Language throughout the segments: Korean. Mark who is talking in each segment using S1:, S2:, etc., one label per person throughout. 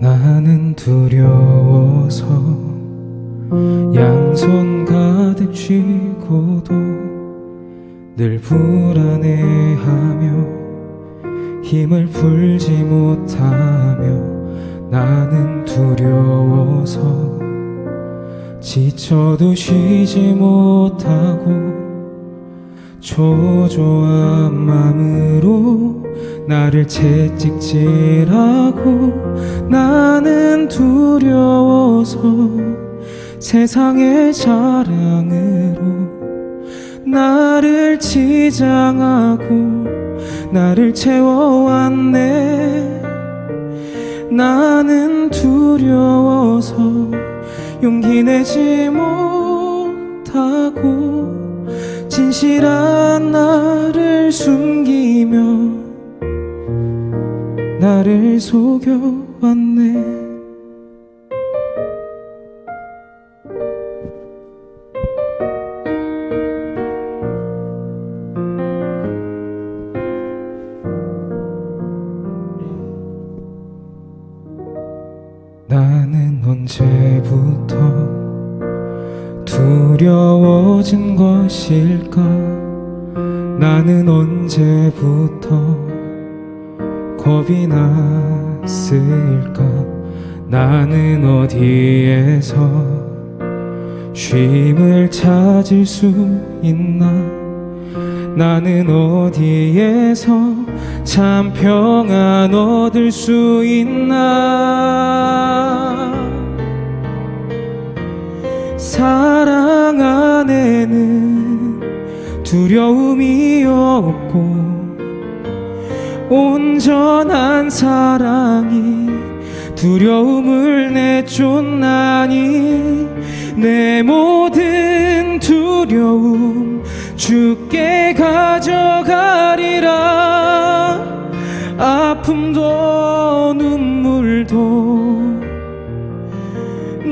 S1: 나는 두려워서 양손 가득 쥐고도 늘 불안해하며 힘을 풀지 못하며 나는 두려워서 지쳐도 쉬지 못하고 초조한 마음으로 나를 채찍질하고 나는 두려워서 세상의 자랑으로 나를 치장하고 나를 채워왔네. 나는 두려워서 용기 내지 못하고 진실한 나 나를 속여왔네. 나는 언제부터 두려워진 것일까? 나는 언제부터 겁이 났을까? 나는 어디에서 쉼을 찾을 수 있나? 나는 어디에서 참 평안 얻을 수 있나? 사랑 안에는 두려움이 없고 온전한 사랑이 두려움을 내쫓나니 내 모든 두려움 주께 가져가리라. 아픔도 눈물도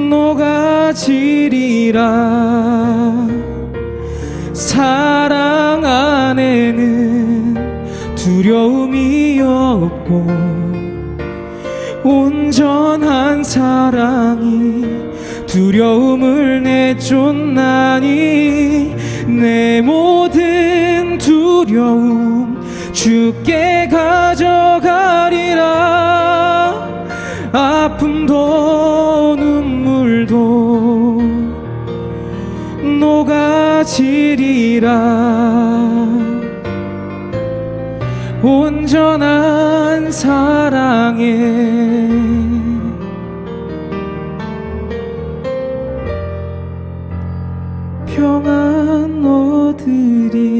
S1: 녹아지리라. 사랑 없고 온전한 사랑이 두려움을 내쫓나니 내 모든 두려움 주께 가져가리라. 아픔도 눈물도 녹아지리라 온전한 사랑에 평안 얻으리